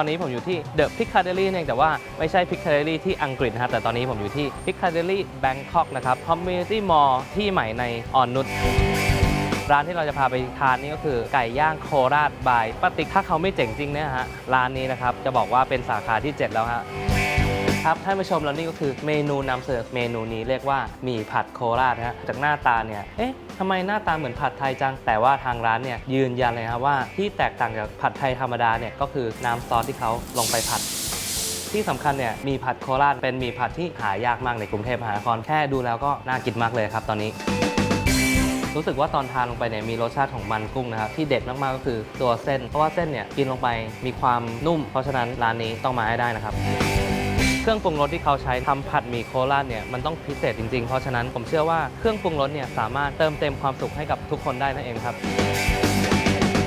ตอนนี้ผมอยู่ที่เดอะพิคาเดลี่เองแต่ว่าไม่ใช่พิคาเดลี่ที่อังกฤษนะครับแต่ตอนนี้ผมอยู่ที่พิคาเดลี่แบงคอกนะครับคอมมูนิตี้มอลล์ที่ใหม่ในอ่อนนุชร้านที่เราจะพาไปทานนี่ก็คือไก่ย่างโคราชบายป้าติ๊กถ้าเขาไม่เจ๋งจริงเนี่ยฮะร้านนี้นะครับจะบอกว่าเป็นสาขาที่ 7 แล้วฮะ ครับท่านผู้ชมแล้วนี่ก็คือเมนูนำเสนอเมนูนี้เรียกว่าหมี่ผัดโคราชนะฮะจากหน้าตาเนี่ยเอ๊ะทำไมหน้าตาเหมือนผัดไทยจัง แต่ว่าทางร้านเนี่ยยืนยันเลยครับว่าที่แตกต่างจากผัดไทยธรรมดาเนี่ยก็คือน้ำซอสที่เขาลงไปผัดที่สำคัญเนี่ยมีผัดโคราชเป็นหมีผัดที่หายากมากในกรุงเทพมหานครแค่ดูแล้วก็น่ากินมากเลยครับตอนนี้ รู้สึกว่าตอนทานลงไปเนี่ยมีรสชาติของมันกุ้งนะครับที่เด็ดมากๆก็คือตัวเส้น เพราะว่าเส้นเนี่ยกินลงไปมีความนุ่ม เพราะฉะนั้นร้านนี้ต้องมาให้ได้นะครับ เครื่องปรุงรสที่เขาใช้ทำผัดหมี่โคราชเนี่ยมันต้องพิเศษจริงๆ เพราะฉะนั้นผมเชื่อว่าเครื่องปรุงรสเนี่ยสามารถเติมเต็มความสุขให้กับทุกคนได้นั่นเองครับ